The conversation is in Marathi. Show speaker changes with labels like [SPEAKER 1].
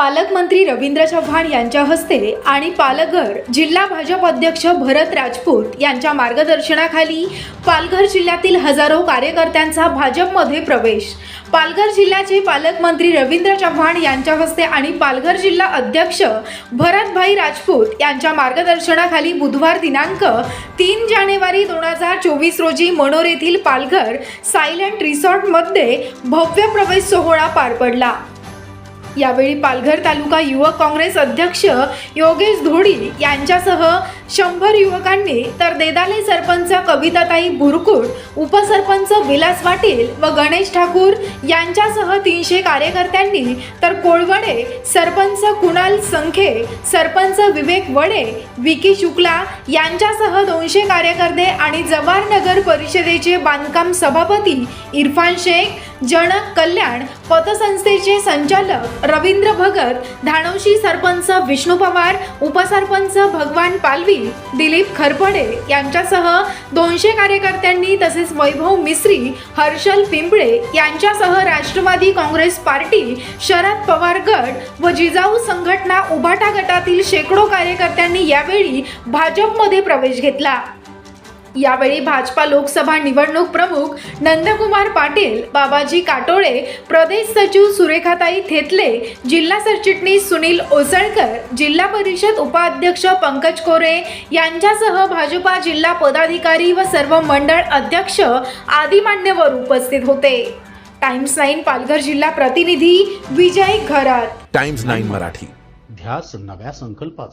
[SPEAKER 1] पालकमंत्री रवींद्र चव्हाण यांच्या हस्ते आणि पालघर जिल्हा भाजप अध्यक्ष भरत राजपूत यांच्या मार्गदर्शनाखाली पालघर जिल्ह्यातील हजारो कार्यकर्त्यांचा भाजपमध्ये प्रवेश. पालघर जिल्ह्याचे पालकमंत्री रवींद्र चव्हाण यांच्या हस्ते आणि पालघर जिल्हा अध्यक्ष भरतभाई राजपूत यांच्या मार्गदर्शनाखाली बुधवार दिनांक तीन जानेवारी दोन हजार चोवीस रोजी मनोर येथील पालघर सायलंट रिसॉर्टमध्ये भव्य प्रवेश सोहळा पार पडला. यावेळी पालघर तालुका युवक काँग्रेस अध्यक्ष योगेश धोडी यांच्यासह शंभर युवकांनी तर देदाले सरपंच कविताताई बुरकुट उपसरपंच विलास पाटील व गणेश ठाकूर यांच्यासह तीनशे कार्यकर्त्यांनी तर कोळवडे सरपंच कुणाल संखे सरपंच विवेक वडे विकी शुक्ला यांच्यासह दोनशे कार्यकर्ते आणि जवाहर नगर परिषदेचे बांधकाम सभापती इरफान शेख जनक कल्याण पतसंस्थेचे संचालक रवींद्र भगत धाणोशी सरपंच विष्णू पवार उपसरपंच भगवान पालवी दिलीप खरपडे यांच्यासह दोनशे कार्यकर्त्यांनी तसेच वैभव मिश्री हर्षल पिंपळे यांच्यासह राष्ट्रवादी काँग्रेस पार्टी शरद पवार गट व जिजाऊ संघटना उभाटा गटातील शेकडो कार्यकर्त्यांनी यावेळी भाजपमध्ये प्रवेश घेतला. यावेळी भाजपा लोकसभा निवडणूक प्रमुख नंदकुमार पाटील बाबाजी काटोळे प्रदेश सचिव सुरेखाताई थेतले जिल्हा सरचिटणीस सुनील ओसळकर जिल्हा परिषद उपाध्यक्ष पंकज कोरे यांच्यासह भाजपा जिल्हा पदाधिकारी व सर्व मंडळ अध्यक्ष आदी मान्यवर उपस्थित होते. टाइम्स नाईन पालघर जिल्हा प्रतिनिधी विजय घरात.
[SPEAKER 2] Times nine Marathi.
[SPEAKER 3] ध्यास नव्या संकल्पाचा.